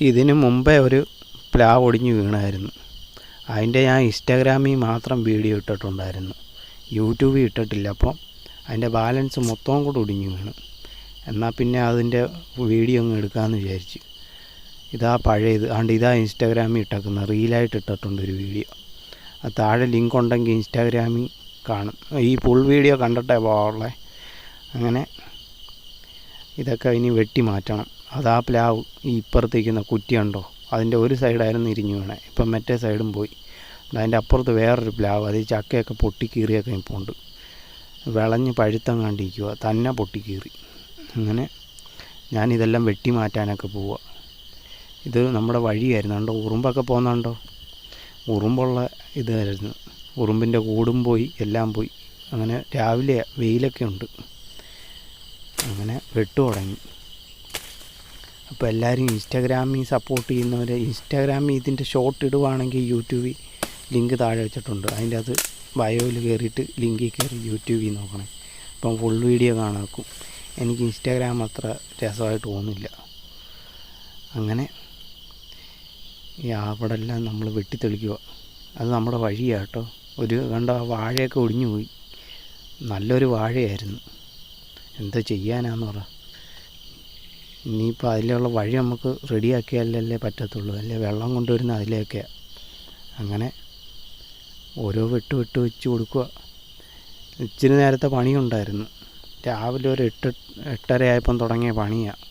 ഇതിന് മുമ്പേ ഒരു പ്ലാവ് ഒടിഞ്ഞു വീണായിരുന്നു. അതിന്റെ ഞാൻ ഇൻസ്റ്റാഗ്രാമിൽ മാത്രം വീഡിയോ ഇട്ടിട്ടുണ്ടായിരുന്നു. യൂട്യൂബിൽ ഇട്ടിട്ടില്ല. അപ്പം അതിന്റെ ബാലൻസ് മൊത്തവും കൂടെ ഒടിഞ്ഞു വീണ്. എന്നാൽ പിന്നെ അതിന്റെ വീഡിയോ അങ്ങ് എടുക്കാമെന്ന് വിചാരിച്ചു. ഇതാ പഴയത് ആണ്ട് ഇതാ ഇൻസ്റ്റാഗ്രാമിൽ ഇട്ടേക്കുന്നത് റീലായിട്ട് ഇട്ടിട്ടുണ്ട് ഒരു വീഡിയോ. താഴെ ലിങ്ക് ഉണ്ടെങ്കിൽ ഇൻസ്റ്റാഗ്രാമിൽ കാണും. ഈ ഫുൾ വീഡിയോ കണ്ടിട്ടേ പോകാറുള്ളേ അങ്ങനെ ഇതൊക്കെ ഇനി വെട്ടി മാറ്റണം. അതാ പ്ലാവ് ഈ ഇപ്പുറത്തേക്കുന്ന കുറ്റിയുണ്ടോ അതിന്റെ ഒരു സൈഡായിരുന്നു ഇരിഞ്ഞു വീണേ ഇപ്പം മറ്റേ സൈഡും പോയി. അതിന്റെ അപ്പുറത്ത് വേറൊരു പ്ലാവ് അത് ഈ ചക്കയൊക്കെ പൊട്ടിക്കീറിയൊക്കെ ഇപ്പോൾ ഉണ്ട് വിളഞ്ഞ് പഴുത്തം കണ്ടിരിക്കുക തന്നെ പൊട്ടിക്കീറി. അങ്ങനെ ഞാനിതെല്ലാം വെട്ടി മാറ്റാനൊക്കെ പോവുക ഇത് നമ്മുടെ വഴിയായിരുന്നു. കണ്ടോ? ഉറുമ്പൊക്കെ പോകുന്നുണ്ടോ ഉറുമ്പുള്ള ഇതായിരുന്നു. ഉറുമ്പിന്റെ കൂടും പോയി എല്ലാം പോയി. അങ്ങനെ രാവിലെ വെയിലൊക്കെ ഉണ്ട്. അങ്ങനെ വെട്ടു തുടങ്ങി അപ്പോൾ എല്ലാവരും ഇൻസ്റ്റാഗ്രാമിൽ സപ്പോർട്ട് ചെയ്യുന്നവർ ഇൻസ്റ്റാഗ്രാമിൽ ഇതിന്റെ ഷോർട്ട് ഇടുവാണെങ്കിൽ യൂട്യൂബിൽ ലിങ്ക് താഴെ വെച്ചിട്ടുണ്ട്. അതിന്റെ അത് ബയോയിൽ കയറിയിട്ട് ലിങ്കിൽ കയറി യൂട്യൂബിൽ നോക്കണം. അപ്പം ഫുൾ വീഡിയോ കാണാക്കും. എനിക്ക് ഇൻസ്റ്റാഗ്രാം അത്ര രസമായിട്ട് തോന്നില്ല അങ്ങനെ ഈ അവിടെ എല്ലാം നമ്മൾ വെട്ടിത്തെളിക്കുക അത് നമ്മുടെ വഴിയാണ് കേട്ടോ. ഒരു കണ്ട വാഴയൊക്കെ ഒടിഞ്ഞു പോയി നല്ലൊരു വാഴയായിരുന്നു. എന്താ ചെയ്യാനാന്ന് പറ. ഇനിയിപ്പോൾ അതിലുള്ള വഴി നമുക്ക് റെഡിയാക്കിയാലല്ലേ പറ്റത്തുള്ളൂ. അല്ലേ? വെള്ളം കൊണ്ടുവരുന്ന അതിലേക്കാണ് അങ്ങനെ ഓരോ വെട്ട് വെട്ട് വെച്ച് കൊടുക്കുക. ഇച്ചിരി നേരത്തെ പണിയുണ്ടായിരുന്നു. രാവിലെ ഒരു എട്ട് എട്ടര ആയപ്പം തുടങ്ങിയ പണിയാണ്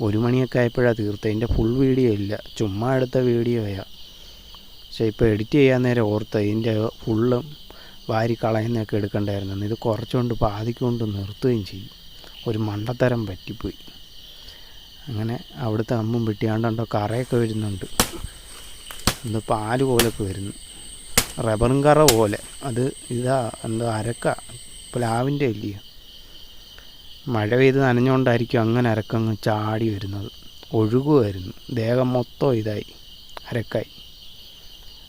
ഒരു മണിയൊക്കെ ആയപ്പോഴാണ് തീർത്തത്. ഇതിന്റെ ഫുൾ വീഡിയോ ഇല്ല. ചുമ്മാ എടുത്ത വീഡിയോയാണ് പക്ഷേ ഇപ്പോൾ എഡിറ്റ് ചെയ്യാൻ നേരം ഓർത്ത് ഇതിന്റെ ഫുള്ളും വാരി കളയുന്നതൊക്കെ എടുക്കണ്ടായിരുന്നു. ഇത് കുറച്ചുകൊണ്ട് പാതിക്കൊണ്ട് നിർത്തുകയും ചെയ്യും. ഒരു മണ്ടത്തരം പറ്റിപ്പോയി. അങ്ങനെ അവിടുത്തെ അമ്മും വെട്ടിയാണ്ടോ കറയൊക്കെ വരുന്നുണ്ട്. എന്തോ പാൽ പോലൊക്കെ വരുന്നു. റബ്ബറും കറ പോലെ. അത് ഇതാ എന്തോ അരക്ക. പ്ലാവിന്റെ അല്ലയോ മഴ പെയ്ത് നനഞ്ഞുകൊണ്ടായിരിക്കും അങ്ങനെ അരക്കങ്ങ് ചാടി വരുന്നത്. ഒഴുകുമായിരുന്നു ദേഹം മൊത്തം ഇതായി. അരക്കായി.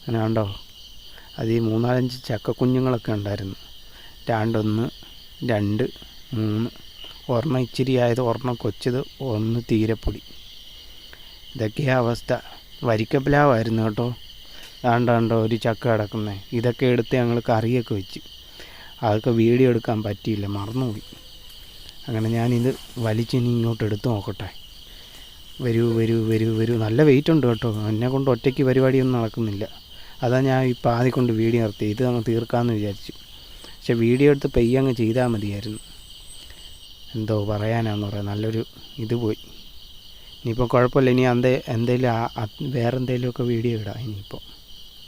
അങ്ങനെ കണ്ടോ? അത് ഈ മൂന്നാലഞ്ച് ചക്ക കുഞ്ഞുങ്ങളൊക്കെ ഉണ്ടായിരുന്നു. രണ്ടൊന്ന് രണ്ട് മൂന്ന്. ഒരെണ്ണം ഇച്ചിരി ആയത് ഒരെണ്ണം കൊച്ചത് ഒന്ന് തീരെപ്പൊടി ഇതൊക്കെയാ അവസ്ഥ. വരിക്കപ്പിലാവായിരുന്നു കേട്ടോ. ആണ്ടാണ്ടോ ഒരു ചക്ക കിടക്കുന്നത് ഇതൊക്കെ എടുത്ത് ഞങ്ങൾ കറിയൊക്കെ വെച്ച്. അതൊക്കെ വീഡിയോ എടുക്കാൻ പറ്റിയില്ല മറന്നുപോയി. അങ്ങനെ ഞാനിത് വലിച്ചിനി ഇങ്ങോട്ട് എടുത്ത് നോക്കട്ടെ. വരൂ വരൂ വരൂ വരൂ. നല്ല വെയിറ്റ് ഉണ്ട് കേട്ടോ. എന്നെ കൊണ്ട് ഒറ്റയ്ക്ക് പരിപാടിയൊന്നും നടക്കുന്നില്ല. അതാ ഞാൻ ഈ പാതി കൊണ്ട് വീഡിയോ നിർത്തി. ഇത് അങ്ങ് തീർക്കാമെന്ന് വിചാരിച്ചു. പക്ഷെ വീഡിയോ എടുത്ത് പെയ്യങ്ങ് ചെയ്താൽ മതിയായിരുന്നു. എന്തോ പറയാനാന്ന് പറയാം. നല്ലൊരു ഇത് പോയി. ഇനിയിപ്പോൾ കുഴപ്പമില്ല. ഇനി അന്തേ എന്തെങ്കിലും വേറെ എന്തെങ്കിലുമൊക്കെ വീഡിയോ ഇടാം ഇനിയിപ്പോൾ